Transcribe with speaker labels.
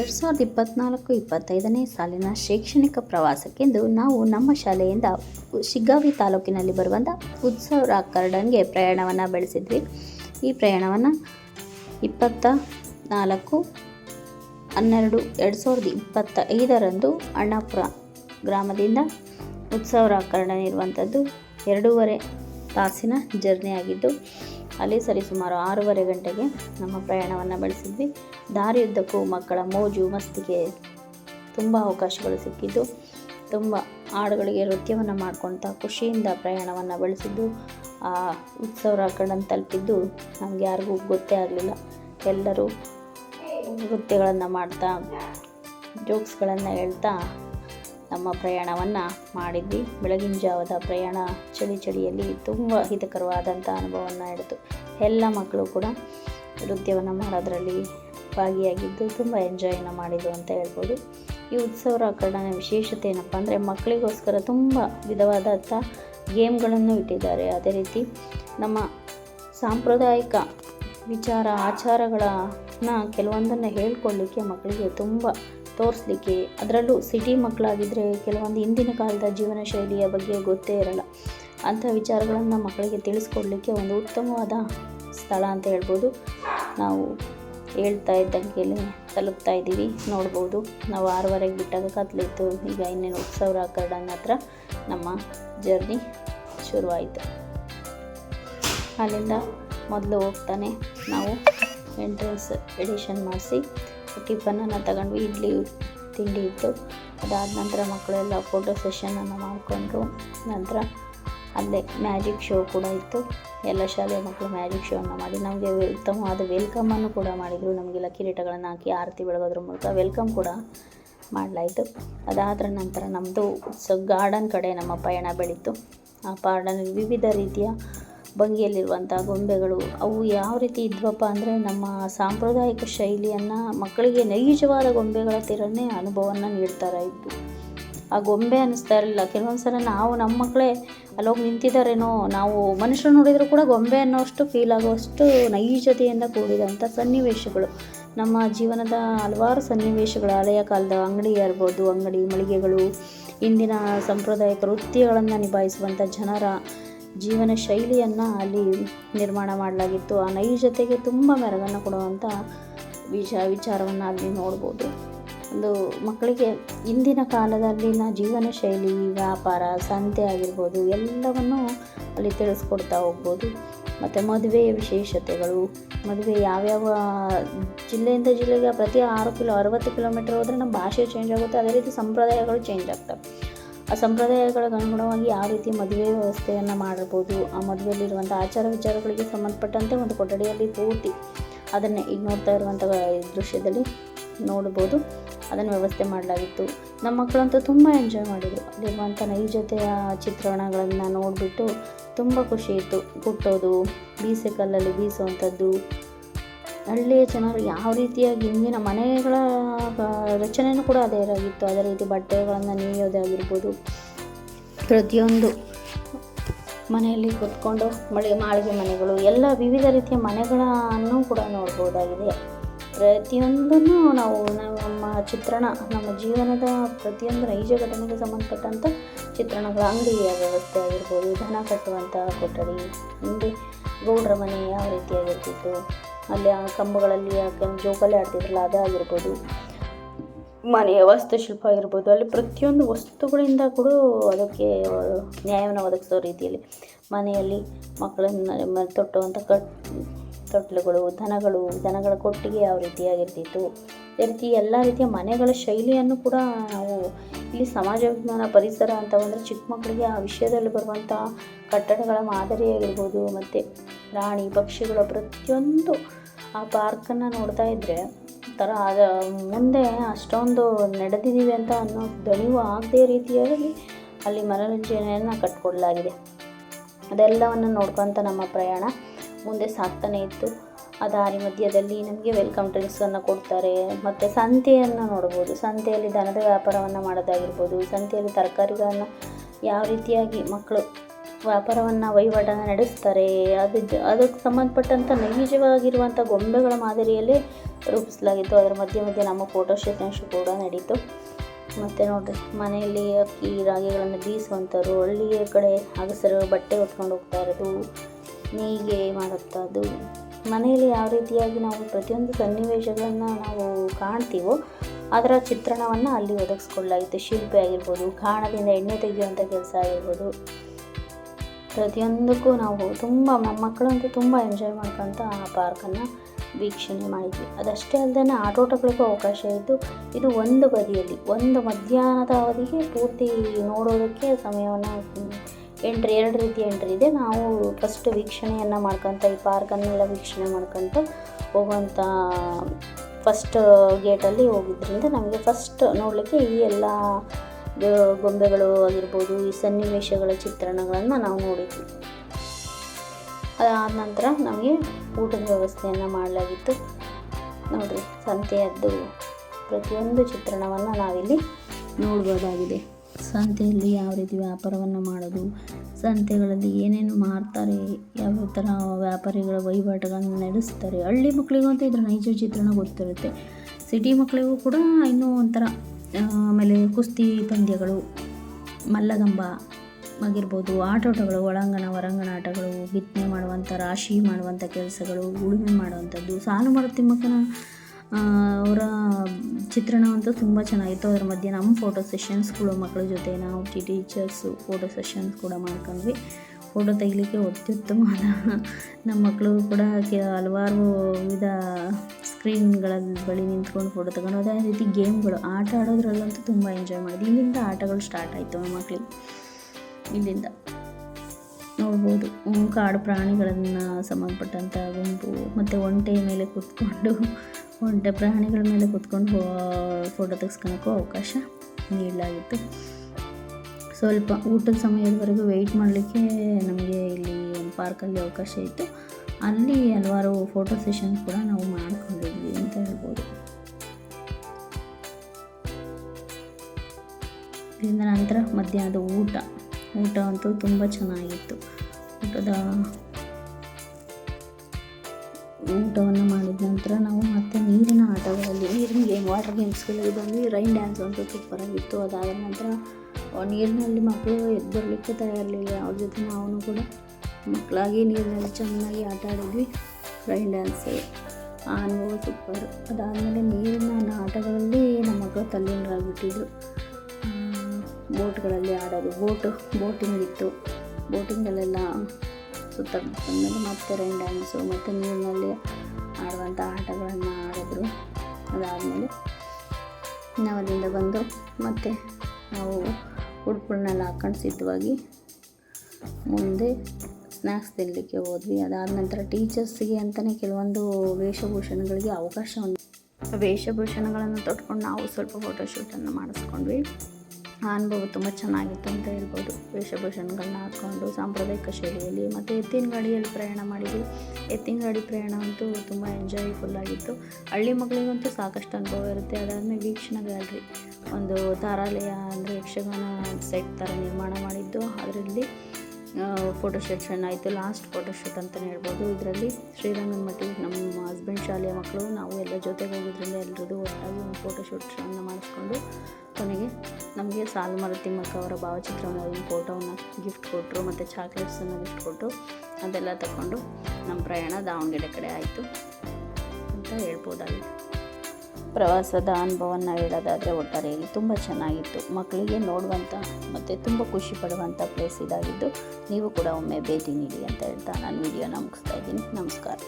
Speaker 1: ಎರಡು ಸಾವಿರದ ಇಪ್ಪತ್ತ್ನಾಲ್ಕು ಇಪ್ಪತ್ತೈದನೇ ಸಾಲಿನ ಶೈಕ್ಷಣಿಕ ಪ್ರವಾಸಕ್ಕೆಂದು ನಾವು ನಮ್ಮ ಶಾಲೆಯಿಂದ ಶಿಗ್ಗಾವಿ ತಾಲೂಕಿನಲ್ಲಿ ಬರುವಂಥ ಉತ್ಸವ ರಾಕ್ ಪ್ರಯಾಣವನ್ನು ಬೆಳೆಸಿದ್ವಿ. ಈ ಪ್ರಯಾಣವನ್ನು ಇಪ್ಪತ್ತ ನಾಲ್ಕು ಹನ್ನೆರಡು ಎರಡು ಸಾವಿರದ ಇಪ್ಪತ್ತ ಐದರಂದು ಅಣ್ಣಾಪುರ ಗ್ರಾಮದಿಂದ ಉತ್ಸವ ರಾಕ್ ಇರುವಂಥದ್ದು ಎರಡೂವರೆ ತಾಸಿನ ಜರ್ನಿ ಆಗಿದ್ದು ಅಲ್ಲಿ ಸರಿ ಸುಮಾರು ಆರೂವರೆ ಗಂಟೆಗೆ ನಮ್ಮ ಪ್ರಯಾಣವನ್ನು ಬೆಳೆಸಿದ್ವಿ. ದಾರಿಯುದ್ದಕ್ಕೂ ಮಕ್ಕಳ ಮೋಜು, ಮಸ್ತಿಗೆ ತುಂಬ ಅವಕಾಶಗಳು ಸಿಕ್ಕಿದ್ದು. ತುಂಬ ಹಾಡುಗಳಿಗೆ ನೃತ್ಯವನ್ನು ಮಾಡ್ಕೊಳ್ತಾ ಖುಷಿಯಿಂದ ಪ್ರಯಾಣವನ್ನು ಬೆಳೆಸಿದ್ದು. ಆ ಉತ್ಸವ ಕಣ್ಣನ್ನು ತಲುಪಿದ್ದು ನಮ್ಗೆ ಯಾರಿಗೂ ಗೊತ್ತೇ ಆಗಲಿಲ್ಲ. ಎಲ್ಲರೂ ನೃತ್ಯಗಳನ್ನು ಮಾಡ್ತಾ, ಜೋಕ್ಸ್ಗಳನ್ನು ಹೇಳ್ತಾ ನಮ್ಮ ಪ್ರಯಾಣವನ್ನು ಮಾಡಿದ್ವಿ. ಬೆಳಗಿನ ಜಾವದ ಪ್ರಯಾಣ ಚಳಿ ಚಳಿಯಲ್ಲಿ ತುಂಬ ಹಿತಕರವಾದಂಥ ಅನುಭವವನ್ನು ನೀಡಿತು ಎಲ್ಲ ಮಕ್ಕಳು ಕೂಡ ನೃತ್ಯವನ್ನು ಮಾಡೋದರಲ್ಲಿ ಭಾಗಿಯಾಗಿದ್ದು ತುಂಬ ಎಂಜಾಯನ್ನು ಮಾಡಿದ್ದು ಅಂತ ಹೇಳ್ಬೋದು. ಈ ಉತ್ಸವ ಕಾರಣ ವಿಶೇಷತೆ ಏನಪ್ಪ ಅಂದರೆ ಮಕ್ಕಳಿಗೋಸ್ಕರ ತುಂಬ ವಿಧವಾದಂಥ ಗೇಮ್ಗಳನ್ನು ಇಟ್ಟಿದ್ದಾರೆ. ಅದೇ ರೀತಿ ನಮ್ಮ ಸಾಂಪ್ರದಾಯಿಕ ವಿಚಾರ ಆಚಾರಗಳನ್ನ ಕೆಲವೊಂದನ್ನು ಹೇಳ್ಕೊಳ್ಳಿಕ್ಕೆ ಮಕ್ಕಳಿಗೆ ತುಂಬ ತೋರಿಸ್ಲಿಕ್ಕೆ. ಅದರಲ್ಲೂ ಸಿಟಿ ಮಕ್ಕಳಾಗಿದ್ದರೆ ಕೆಲವೊಂದು ಹಿಂದಿನ ಕಾಲದ ಜೀವನ ಶೈಲಿಯ ಬಗ್ಗೆ ಗೊತ್ತೇ ಇರಲ್ಲ. ಅಂಥ ವಿಚಾರಗಳನ್ನು ಮಕ್ಕಳಿಗೆ ತಿಳಿಸ್ಕೊಡ್ಲಿಕ್ಕೆ ಒಂದು ಉತ್ತಮವಾದ ಸ್ಥಳ ಅಂತ ಹೇಳ್ಬೋದು. ನಾವು ಹೇಳ್ತಾ ಇದ್ದಂಗೆ ತಲುಪ್ತಾ ಇದ್ದೀವಿ. ನೋಡ್ಬೋದು. ನಾವು ಆರೂವರೆಗೆ ಬಿಟ್ಟಾಗ ಕತ್ಲಿತ್ತು. ಈಗ ಇನ್ನೇನು ಉತ್ಸವ ಕರ್ಡನ್ ಹತ್ರ ನಮ್ಮ ಜರ್ನಿ ಶುರುವಾಯಿತು. ಅಲ್ಲಿಂದ ಮೊದಲು ಹೋಗ್ತಾನೆ ನಾವು ಎಂಟ್ರೆನ್ಸ್ ಎಡಿಷನ್ ಮಾಡಿಸಿ ಟಿಫನನ್ನು ತಗೊಂಡ್ವಿ ಇಡ್ಲಿ ತಿಂಡಿ ಇತ್ತು. ಅದಾದ ನಂತರ ಮಕ್ಕಳೆಲ್ಲ ಫೋಟೋ ಸೆಷನನ್ನು ಮಾಡಿಕೊಂಡ್ರು. ನಂತರ ಅಲ್ಲೇ ಮ್ಯಾಜಿಕ್ ಶೋ ಕೂಡ ಇತ್ತು. ಎಲ್ಲ ಶಾಲೆಯ ಮಕ್ಕಳು ಮ್ಯಾಜಿಕ್ ಶೋವನ್ನು ಮಾಡಿ, ನಮಗೆ ಉತ್ತಮವಾದ ವೆಲ್ಕಮನ್ನು ಕೂಡ ಮಾಡಿದರು. ನಮಗೆಲ್ಲ ಕಿರೀಟಗಳನ್ನು ಹಾಕಿ, ಆರತಿ ಬೆಳಗೋದ್ರ ಮೂಲಕ ವೆಲ್ಕಮ್ ಕೂಡ ಮಾಡಲಾಯಿತು. ಅದಾದ ನಂತರ ನಮ್ಮದು ಗಾರ್ಡನ್ ಕಡೆ ನಮ್ಮ ಪಯಣ ಬೆಳೀತು. ಆ ಪಾರ್ಡನ್ ವಿವಿಧ ರೀತಿಯ ಭಂಗಿಯಲ್ಲಿರುವಂಥ ಗೊಂಬೆಗಳು, ಅವು ಯಾವ ರೀತಿ ಇದ್ವಪ್ಪ ಅಂದರೆ ನಮ್ಮ ಸಾಂಪ್ರದಾಯಿಕ ಶೈಲಿಯನ್ನು ಮಕ್ಕಳಿಗೆ ನೈಜವಾದ ಗೊಂಬೆಗಳ ಥರನೇ ಅನುಭವವನ್ನು ನೀಡ್ತಾರೆ ಇದ್ದು ಆ ಗೊಂಬೆ ಅನ್ನಿಸ್ತಾ ಇರಲಿಲ್ಲ. ಕೆಲವೊಂದು ಸಲ ನಾವು ನಮ್ಮ ಮಕ್ಕಳೇ ಅಲ್ಲೋಗಿ ನಿಂತಿದ್ದಾರೇನೋ ನಾವು ಮನುಷ್ಯರು ನೋಡಿದರೂ ಕೂಡ ಗೊಂಬೆ ಅನ್ನೋಷ್ಟು ಫೀಲ್ ಆಗುವಷ್ಟು ನೈಜತೆಯಿಂದ ಕೂಡಿದಂಥ ಸನ್ನಿವೇಶಗಳು. ನಮ್ಮ ಜೀವನದ ಹಲವಾರು ಸನ್ನಿವೇಶಗಳು, ಹಳೆಯ ಕಾಲದ ಅಂಗಡಿ ಇರ್ಬೋದು, ಅಂಗಡಿ ಮಳಿಗೆಗಳು, ಇಂದಿನ ಸಾಂಪ್ರದಾಯಿಕ ವೃತ್ತಿಗಳನ್ನು ನಿಭಾಯಿಸುವಂಥ ಜನರ ಜೀವನ ಶೈಲಿಯನ್ನು ಅಲ್ಲಿ ನಿರ್ಮಾಣ ಮಾಡಲಾಗಿತ್ತು. ಆ ನೈಜತೆಗೆ ತುಂಬ ಮೆರಗನ್ನು ಕೊಡುವಂಥ ವಿಷ ವಿಚಾರವನ್ನು ಅಲ್ಲಿ ನೋಡ್ಬೋದು. ಒಂದು ಮಕ್ಕಳಿಗೆ ಇಂದಿನ ಕಾಲದಲ್ಲಿನ ಜೀವನ ಶೈಲಿ, ವ್ಯಾಪಾರ, ಸಂತೆ ಆಗಿರ್ಬೋದು, ಎಲ್ಲವನ್ನು ಅಲ್ಲಿ ತಿಳಿಸ್ಕೊಡ್ತಾ ಹೋಗ್ಬೋದು. ಮತ್ತು ಮದುವೆಯ ವಿಶೇಷತೆಗಳು, ಮದುವೆ ಯಾವ್ಯಾವ ಜಿಲ್ಲೆಯಿಂದ ಜಿಲ್ಲೆಗೆ ಪ್ರತಿ ಆರು ಕಿಲೋ, ಅರವತ್ತು ಕಿಲೋಮೀಟರ್ ಹೋದರೆ ನಮ್ಮ ಭಾಷೆ ಚೇಂಜ್ ಆಗುತ್ತೆ, ಅದೇ ರೀತಿ ಸಂಪ್ರದಾಯಗಳು ಚೇಂಜ್ ಆಗ್ತವೆ. ಆ ಸಂಪ್ರದಾಯಗಳಿಗೆ ಅನುಗುಣವಾಗಿ ಯಾವ ರೀತಿ ಮದುವೆ ವ್ಯವಸ್ಥೆಯನ್ನು ಮಾಡ್ಬೋದು ಆ ಮದುವೆಯಲ್ಲಿರುವಂಥ ಆಚಾರ ವಿಚಾರಗಳಿಗೆ ಸಂಬಂಧಪಟ್ಟಂತೆ ಒಂದು ಕೊಠಡಿಯಲ್ಲಿ ಪೂರ್ತಿ ಅದನ್ನೇ ಈಗ ನೋಡ್ತಾ ಇರುವಂಥ ದೃಶ್ಯದಲ್ಲಿ ನೋಡ್ಬೋದು ಅದನ್ನು ವ್ಯವಸ್ಥೆ ಮಾಡಲಾಗಿತ್ತು. ನಮ್ಮ ಮಕ್ಕಳಂತೂ ತುಂಬ ಎಂಜಾಯ್ ಮಾಡಿದರು. ಅಲ್ಲಿರುವಂಥ ನೈಜತೆಯ ಚಿತ್ರಣಗಳನ್ನು ನೋಡಿಬಿಟ್ಟು ತುಂಬ ಖುಷಿ ಇತ್ತು. ಕುಟ್ಟೋದು ಬೀಸೆ ಕಲ್ಲಲ್ಲಿ ಬೀಸುವಂಥದ್ದು ಹಳ್ಳಿಯ ಜನರು ಯಾವ ರೀತಿಯಾಗಿ, ಹಿಂದಿನ ಮನೆಗಳ ರಚನೆಯೂ ಕೂಡ ಅದೇ ಆಗಿತ್ತು. ಅದೇ ರೀತಿ ಬಟ್ಟೆಗಳನ್ನು ನೇಯೋದಾಗಿರ್ಬೋದು ಪ್ರತಿಯೊಂದು ಮನೆಯಲ್ಲಿ ಕೂತ್ಕೊಂಡು ಮಳೆ, ಮಾಳಿಗೆ ಮನೆಗಳು, ಎಲ್ಲ ವಿವಿಧ ರೀತಿಯ ಮನೆಗಳನ್ನು ಕೂಡ ನೋಡ್ಬೋದಾಗಿದೆ. ಪ್ರತಿಯೊಂದನ್ನು ನಾವು, ನಮ್ಮ ಚಿತ್ರಣ, ನಮ್ಮ ಜೀವನದ ಪ್ರತಿಯೊಂದು ನೈಜ ಘಟನೆಗೆ ಸಂಬಂಧಪಟ್ಟಂಥ ಚಿತ್ರಣಗಳ ಅಂಗಡಿಯ ವ್ಯವಸ್ಥೆ ಆಗಿರ್ಬೋದು ಧನ ಕಟ್ಟುವಂಥ ಕೊಠಡಿ, ಹಿಂದೆ ಗೌಡ್ರ ಮನೆ ಯಾವ ರೀತಿಯಾಗಿರ್ತಿತ್ತು ಅಲ್ಲಿ ಆ ಕಂಬಗಳಲ್ಲಿ ಆ ಜೋಕಾಲಿ ಆಡ್ತಿದ್ರಲ್ಲ ಅದೇ ಆಗಿರ್ಬೋದು ಮನೆಯ ವಾಸ್ತುಶಿಲ್ಪ ಆಗಿರ್ಬೋದು, ಅಲ್ಲಿ ಪ್ರತಿಯೊಂದು ವಸ್ತುಗಳಿಂದ ಕೂಡ ಅದಕ್ಕೆ ನ್ಯಾಯವನ್ನು ಒದಗಿಸೋ ರೀತಿಯಲ್ಲಿ ಮನೆಯಲ್ಲಿ ಮಕ್ಕಳನ್ನು ತೊಟ್ಟುವಂಥ ಕಟ್ ತೊಟ್ಲುಗಳು ದನಗಳು, ದನಗಳ ಕೊಟ್ಟಿಗೆ ಯಾವ ರೀತಿಯಾಗಿರ್ತಿತ್ತು ಅದೇ ರೀತಿ ಎಲ್ಲ ರೀತಿಯ ಮನೆಗಳ ಶೈಲಿಯನ್ನು ಕೂಡ ನಾವು ಇಲ್ಲಿ ಸಮಾಜ ವಿಜ್ಞಾನ ಪರಿಸರ ಅಂತ ಬಂದರೆ ಚಿಕ್ಕ ಮಕ್ಕಳಿಗೆ ಆ ವಿಷಯದಲ್ಲಿ ಬರುವಂಥ ಕಟ್ಟಡಗಳ ಮಾದರಿಯಾಗಿರ್ಬೋದು ಮತ್ತು ಪ್ರಾಣಿ ಪಕ್ಷಿಗಳ ಪ್ರತಿಯೊಂದು ಆ ಪಾರ್ಕನ್ನು ನೋಡ್ತಾ ಇದ್ದರೆ ಥರ ಅದ ಮುಂದೆ ಅಷ್ಟೊಂದು ನಡೆದಿದ್ದೀವಿ ಅಂತ ಅನ್ನೋ ದಣಿವು ಆಗದೇ ರೀತಿಯಾಗಿ ಅಲ್ಲಿ ಮನೋರಂಜನೆಯನ್ನು ಕಟ್ಕೊಡಲಾಗಿದೆ. ಅದೆಲ್ಲವನ್ನು ನೋಡ್ಕೊತ ನಮ್ಮ ಪ್ರಯಾಣ ಮುಂದೆ ಸಾಗ್ತಾನೆ ಇತ್ತು. ಆ ದಾರಿ ಮಧ್ಯದಲ್ಲಿ ನಮಗೆ ವೆಲ್ಕಮ್ ಡ್ರಿಂಕ್ಸನ್ನು ಕೊಡ್ತಾರೆ. ಮತ್ತು ಸಂತೆಯನ್ನು ನೋಡ್ಬೋದು. ಸಂತೆಯಲ್ಲಿ ದನದ ವ್ಯಾಪಾರವನ್ನು ಮಾಡೋದಾಗಿರ್ಬೋದು. ಸಂತೆಯಲ್ಲಿ ತರಕಾರಿಗಳನ್ನು ಯಾವ ರೀತಿಯಾಗಿ ಮಕ್ಕಳು ವ್ಯಾಪಾರವನ್ನು ವಹಿವಾಟನ್ನು ನಡೆಸ್ತಾರೆ. ಅದು ಅದಕ್ಕೆ ಸಂಬಂಧಪಟ್ಟಂಥ ನೈಜವಾಗಿರುವಂಥ ಗೊಂಬೆಗಳ ಮಾದರಿಯಲ್ಲೇ ರೂಪಿಸಲಾಗಿತ್ತು. ಅದರ ಮಧ್ಯೆ ಮಧ್ಯೆ ನಮ್ಮ ಫೋಟೋ ಶೂಟ್ನಷ್ಟು ಕೂಡ ನಡೀತು. ಮತ್ತು ನೋಡಿರಿ, ಮನೆಯಲ್ಲಿ ಅಕ್ಕಿ, ರಾಗಿಗಳನ್ನು ಬೀಸುವಂಥವ್ರು ಹಳ್ಳಿಯ ಕಡೆ ಹಗಸರು ಬಟ್ಟೆ ಹೊತ್ಕೊಂಡು ಹೋಗ್ತಾ ಇರೋದು ನೇಯ್ಗೆ ಮಾಡುವಂಥದ್ದು ಮನೆಯಲ್ಲಿ ಯಾವ ರೀತಿಯಾಗಿ ನಾವು ಪ್ರತಿಯೊಂದು ಸನ್ನಿವೇಶಗಳನ್ನು ನಾವು ಕಾಣ್ತೀವೋ ಅದರ ಚಿತ್ರಣವನ್ನು ಅಲ್ಲಿ ಒದಗಿಸ್ಕೊಳ್ಳಲಾಗಿತ್ತು. ಶಿಲ್ಪಿ ಆಗಿರ್ಬೋದು ಕಾಣದಿಂದ ಎಣ್ಣೆ ತೆಗೆಯುವಂಥ ಕೆಲಸ ಆಗಿರ್ಬೋದು. ಪ್ರತಿಯೊಂದಕ್ಕೂ ನಾವು ತುಂಬ, ನಮ್ಮ ಮಕ್ಕಳಂತೂ ತುಂಬ ಎಂಜಾಯ್ ಮಾಡ್ಕೊತ ಆ ಪಾರ್ಕನ್ನು ವೀಕ್ಷಣೆ ಮಾಡಿದ್ವಿ. ಅದಷ್ಟೇ ಅಲ್ಲದೆ ಆಟೋಟಗಳಿಗೂ ಅವಕಾಶ ಇದ್ದು, ಇದು ಒಂದು ಬದಿಯಲ್ಲಿ, ಒಂದು ಮಧ್ಯಾಹ್ನದ ಅವಧಿಗೆ ಪೂರ್ತಿ ನೋಡೋದಕ್ಕೆ ಸಮಯವನ್ನು ಎಂಟ್ರಿ, ಎರಡು ರೀತಿ ಎಂಟ್ರಿ ಇದೆ. ನಾವು ಫಸ್ಟ್ ವೀಕ್ಷಣೆಯನ್ನು ಮಾಡ್ಕೊತ, ಈ ಪಾರ್ಕನ್ನೆಲ್ಲ ವೀಕ್ಷಣೆ ಮಾಡ್ಕೊತ ಹೋಗುವಂಥ ಫಸ್ಟ್ ಗೇಟಲ್ಲಿ ಹೋಗಿದ್ದರಿಂದ ನಮಗೆ ಫಸ್ಟ್ ನೋಡಲಿಕ್ಕೆ ಈ ಎಲ್ಲ ಗೊಂಬೆಗಳು ಆಗಿರ್ಬೋದು, ಈ ಸನ್ನಿವೇಶಗಳ ಚಿತ್ರಣಗಳನ್ನು ನಾವು ನೋಡಿದ್ವಿ. ಅದಾದ ನಂತರ ನಮಗೆ ಊಟದ ವ್ಯವಸ್ಥೆಯನ್ನು ಮಾಡಲಾಗಿತ್ತು. ನೋಡಿರಿ, ಸಂತೆಯದ್ದು ಪ್ರತಿಯೊಂದು ಚಿತ್ರಣವನ್ನು ನಾವಿಲ್ಲಿ ನೋಡ್ಬೋದಾಗಿದೆ. ಸಂತೆಯಲ್ಲಿ ಯಾವ ರೀತಿ ವ್ಯಾಪಾರವನ್ನು ಮಾಡೋದು, ಸಂತೆಗಳಲ್ಲಿ ಏನೇನು ಮಾರ್ತಾರೆ ಯಾವ್ಯಾವ ಥರ ವ್ಯಾಪಾರಿಗಳ ವಹಿವಾಟುಗಳನ್ನು ನಡೆಸ್ತಾರೆ, ಹಳ್ಳಿ ಮಕ್ಕಳಿಗಂತೂ ಇದರ ನೈಜ ಚಿತ್ರಣ ಗೊತ್ತಿರುತ್ತೆ. ಸಿಟಿ ಮಕ್ಕಳಿಗೂ ಕೂಡ ಇನ್ನೂ ಒಂಥರ ಆಮೇಲೆ ಕುಸ್ತಿ ಪಂದ್ಯಗಳು, ಮಲ್ಲಗಂಬ ಆಗಿರ್ಬೋದು, ಆಟೋಟಗಳು, ಒಳಾಂಗಣ, ಹೊರಾಂಗಣ ಆಟಗಳು, ಬಿತ್ತನೆ ಮಾಡುವಂಥ ರಾಶಿ ಮಾಡುವಂಥ ಕೆಲಸಗಳು, ಉಳುಮೆ ಮಾಡುವಂಥದ್ದು ಸಾಲು ಮರದ ತಿಮ್ಮಕ್ಕನ ಅವರ ಚಿತ್ರಣ ಅಂತೂ ತುಂಬ ಚೆನ್ನಾಗಿತ್ತು. ಅದ್ರ ಮಧ್ಯೆ ನಮ್ಮ ಫೋಟೋ ಸೆಷನ್ಸ್ಗಳು ಮಕ್ಕಳ ಜೊತೆ ನಾವು ಟೀಚರ್ಸು ಫೋಟೋ ಸೆಷನ್ಸ್ ಕೂಡ ಮಾಡ್ಕೊಂಡ್ವಿ. ಫೋಟೋ ತೆಗಿಲಿಕ್ಕೆ ಅತ್ಯುತ್ತಮವಾದ ನಮ್ಮ ಮಕ್ಕಳು ಕೂಡ ಹಲವಾರು ವಿವಿಧ ಸ್ಕ್ರೀನ್ಗಳ ಬಳಿ ನಿಂತ್ಕೊಂಡು ಫೋಟೋ ತಗೊಂಡು ಅದೇ ರೀತಿ ಗೇಮ್ಗಳು ಆಟ ಆಡೋದ್ರಲ್ಲಂತೂ ತುಂಬ ಎಂಜಾಯ್ ಮಾಡಿದ್ವಿ. ಇಲ್ಲಿಂದ ಆಟಗಳು ಸ್ಟಾರ್ಟ್ ಆಯಿತು ನಮ್ಮ ಮಕ್ಕಳಿಗೆ ಇಲ್ಲಿಂದ ನೋಡ್ಬೋದು. ಕಾಡು ಪ್ರಾಣಿಗಳನ್ನು ಸಂಬಂಧಪಟ್ಟಂಥ ಗುಂಪು ಮತ್ತು ಒಂಟೆ ಮೇಲೆ ಕೂತ್ಕೊಂಡು ಒಂಟೆ ಪ್ರಾಣಿಗಳ ಮೇಲೆ ಕೂತ್ಕೊಂಡು ಫೋಟೋ ತೆಗೆಸ್ಕೊಳಕ್ಕೂ ಅವಕಾಶ ನೀಡಲಾಗಿತ್ತು. ಸ್ವಲ್ಪ ಊಟದ ಸಮಯದವರೆಗೂ ವೆಯ್ಟ್ ಮಾಡಲಿಕ್ಕೆ ನಮಗೆ ಇಲ್ಲಿ ಪಾರ್ಕಲ್ಲಿ ಅವಕಾಶ ಇತ್ತು. ಅಲ್ಲಿ ಹಲವಾರು ಫೋಟೋ ಸೆಷನ್ ಕೂಡ ನಾವು ಮಾಡ್ಕೊಂಡಿದ್ವಿ ಅಂತ ಹೇಳ್ಬೋದು. ಇದರಿಂದ ನಂತರ ಮಧ್ಯಾಹ್ನದ ಊಟ. ಊಟ ಅಂತೂ ತುಂಬ ಚೆನ್ನಾಗಿತ್ತು. ಊಟದ ಊಟವನ್ನು ಮಾಡಿದ ನಂತರ ನಾವು ಮತ್ತೆ ನೀರಿನ ಆಟಗಳಲ್ಲಿ, ನೀರಿನ ಗೇಮ್ ವಾಟರ್ ಗೇಮ್ಸ್ಗಳಿಗೆ ಬಂದು ರೈನ್ ಡ್ಯಾನ್ಸ್ ಅಂತೂ ಸೂಪರಾಗಿತ್ತು ಅದಾದ ನಂತರ ನೀರಿನಲ್ಲಿ ಮಕ್ಕಳು ಎದ್ದು ಬರಲಿಕ್ಕೆ ತಯಾರಿರಲಿಲ್ಲ ಅವ್ರ ಜೊತೆ ನಾವು ಕೂಡ ಮಕ್ಕಳಾಗಿ ನೀರಿನಲ್ಲಿ ಚೆನ್ನಾಗಿ ಆಟ ಆಡಿದ್ವಿ. ರೈನ್ ಡ್ಯಾನ್ಸ್ ಆ ಅನುಭವ ಸೂಪರ್ ಅದಾದಮೇಲೆ ನೀರಿನ ಆಟಗಳಲ್ಲಿ ನಮ್ಮ ಮಕ್ಕಳು ತಲ್ಲೀನರಾಗಿಬಿಟ್ಟಿದ್ರು ಬೋಟ್ಗಳಲ್ಲಿ ಆಡೋದು. ಬೋಟು ಬೋಟಿಂಗ್ ಇತ್ತು. ಬೋಟಿಂಗಲ್ಲೆಲ್ಲ ಸುತ್ತ ಬಂದಮೇಲೆ ಮತ್ತೆ ರೈನ್ ಡ್ಯಾನ್ಸು ಮತ್ತು ನೀರಿನಲ್ಲಿ ಆಡುವಂಥ ಆಟಗಳನ್ನು ಆಡಿದ್ರು. ಅದಾದಮೇಲೆ ನಾವು ಅಲ್ಲಿಂದ ಬಂದು ಮತ್ತೆ ನಾವು ಉಡುಪುಗಳನ್ನೆಲ್ಲ ಹಾಕೊಂಡು ಸಿದ್ಧವಾಗಿ ಮುಂದೆ ಸ್ನ್ಯಾಕ್ಸ್ ತಿನ್ನಲಿಕ್ಕೆ ಹೋದ್ವಿ. ಅದಾದ ನಂತರ ಟೀಚರ್ಸಿಗೆ ಅಂತಲೇ ಕೆಲವೊಂದು ವೇಷಭೂಷಣಗಳಿಗೆ ಅವಕಾಶ ಒಂದು ವೇಷಭೂಷಣಗಳನ್ನು ತೊಟ್ಕೊಂಡು ನಾವು ಸ್ವಲ್ಪ ಫೋಟೋಶೂಟನ್ನು ಮಾಡಿಸ್ಕೊಂಡ್ವಿ. ಆ ಅನುಭವ ತುಂಬ ಚೆನ್ನಾಗಿತ್ತು ಅಂತ ಹೇಳ್ಬೋದು. ವೇಷಭೂಷಣಗಳನ್ನ ಹಾಕ್ಕೊಂಡು ಸಾಂಪ್ರದಾಯಿಕ ಶೈಲಿಯಲ್ಲಿ ಮತ್ತು ಎತ್ತಿನ ಗಾಡಿಯಲ್ಲಿ ಪ್ರಯಾಣ ಮಾಡಿದ್ವಿ. ಎತ್ತಿನ ಗಾಡಿ ಪ್ರಯಾಣ ಅಂತೂ ತುಂಬ ಎಂಜಾಯ್ಫುಲ್ ಆಗಿತ್ತು. ಹಳ್ಳಿ ಮಕ್ಕಳಿಗಂತೂ ಸಾಕಷ್ಟು ಅನುಭವ ಇರುತ್ತೆ. ಅದಾದಮೇಲೆ ವೀಕ್ಷಣಾ ಒಂದು ತಾರಾಲಯ ಅಂದರೆ ಯಕ್ಷಗಾನ ಸೆಟ್ ಥರ ನಿರ್ಮಾಣ ಮಾಡಿದ್ದು. ಅದರಲ್ಲಿ ಫೋಟೋ ಸೆಷನ್ ಆಯಿತು. ಲಾಸ್ಟ್ ಫೋಟೋಶೂಟ್ ಅಂತಲೇ ಹೇಳ್ಬೋದು. ಇದರಲ್ಲಿ ಶ್ರೀರಂಗನಮಟ್ಟಿ ನಮ್ಮ ಹಸ್ಬೆಂಡ್ ಶಾಲೆಯ ಮಕ್ಕಳು, ನಾವು ಎಲ್ಲ ಜೊತೆಗೆ ಹೋಗೋದ್ರಿಂದ ಎಲ್ಲರದ್ದು ಒಟ್ಟಾಗಿ ಒಂದು ಫೋಟೋಶೂಟನ್ನು ಮಾಡಿಸ್ಕೊಂಡು ಕೊನೆಗೆ ನಮಗೆ ಸಾಲುಮರ ತಿಮ್ಮಕ್ಕ ಅವರ ಭಾವಚಿತ್ರವನ್ನು, ಒಂದು ಫೋಟೋವನ್ನು ಗಿಫ್ಟ್ ಕೊಟ್ಟರು ಮತ್ತು ಚಾಕ್ಲೇಟ್ಸನ್ನು ಗಿಫ್ಟ್ ಕೊಟ್ಟು ಅದೆಲ್ಲ ತಗೊಂಡು ನಮ್ಮ ಪ್ರಯಾಣ ದಾವಣಗೆರೆ ಕಡೆ ಆಯಿತು ಅಂತ ಹೇಳ್ಬೋದಾಗಿದೆ. ಪ್ರವಾಸದ ಅನುಭವವನ್ನು ಹೇಳೋದಾದರೆ ಒಟ್ಟಾರೆಯಲ್ಲಿ ತುಂಬ ಚೆನ್ನಾಗಿತ್ತು. ಮಕ್ಕಳಿಗೆ ನೋಡುವಂಥ ಮತ್ತು ತುಂಬ ಖುಷಿ ಪಡುವಂಥ ಪ್ಲೇಸ್ ಇದಾಗಿದ್ದು, ನೀವು ಕೂಡ ಒಮ್ಮೆ ಭೇಟಿ ನೀಡಿ ಅಂತ ಹೇಳ್ತಾ ನಾನು ವಿಡಿಯೋನ ಮುಗಿಸ್ತಾ ಇದ್ದೀನಿ. ನಮಸ್ಕಾರ.